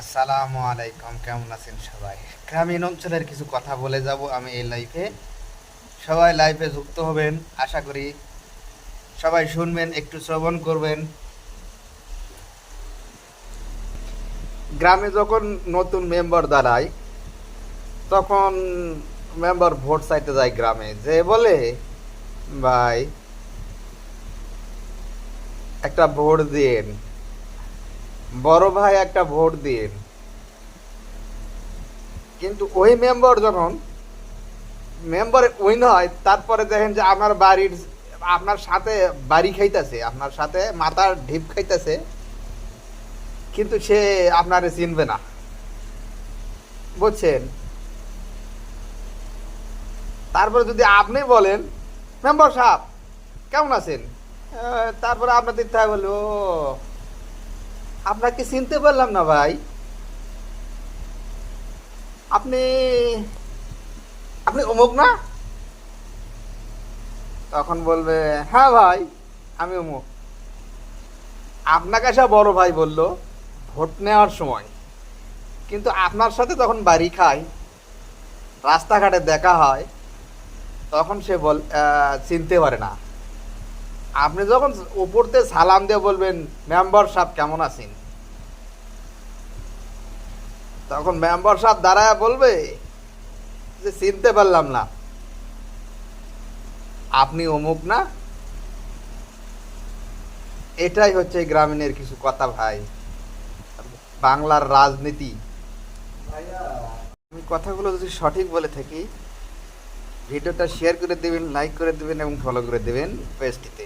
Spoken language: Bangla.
আসসালামু আলাইকুম, কেমন আছেন সবাই? গ্রামীণ অঞ্চলের কিছু কথা বলে যাব আমি এই লাইফে সবাই লাইফে যুক্ত হবেন, আশা করি সবাই শুনবেন, একটু শ্রবণ করবেন। গ্রামে যখন নতুন মেম্বার দাঁড়ায়, তখন মেম্বার ভোট চাইতে যায় গ্রামে। যে বলে, ভাই, একটা ভোট দিন বড় ভাই একটা ভোট দিয়ে। কিন্তু ওই মেম্বার যখন মেম্বার উইন হয় তারপরে দেখেন যে আপনার বাড়ির আপনার সাথে বাড়ি খাইতেছে আপনার সাথে মাথার ঢিপ খাইতেছে কিন্তু সে আপনারে চিনবে না। বুঝছেন? তারপরে যদি আপনি বলেন মেম্বার সাহেব কেমন আছেন? তারপরে আপনার দিতে "ও, আপনাকে চিনতে পারলাম না ভাই। আপনি আপনি অমুক না? তখন বলবে হ্যাঁ ভাই, আমি অমুক। আপনাকে সে বড় ভাই বলল, ভোট নেওয়ার সময়। কিন্তু আপনার সাথে তখন বাড়ি খায়, রাস্তাঘাটে দেখা হয়, তখন সে বল চিনতে পারে না। আপনি যখন উপরতে সালাম দিয়ে বলবেন, মেম্বার সাহেব কেমন আছেন? তখন মেম্বার সাহেব দাঁড়ায় বলবে যে চিনতে পারলাম না। আপনি অমুক না? এটাই হচ্ছে গ্রামীণের কিছু কথা ভাই। বাংলার রাজনীতি। আমি কথাগুলো যদি সঠিক বলে থাকি, ভিডিওটা শেয়ার করে দেবেন লাইক করে দেবেন এবং ফলো করে দেবেন পেজটিতে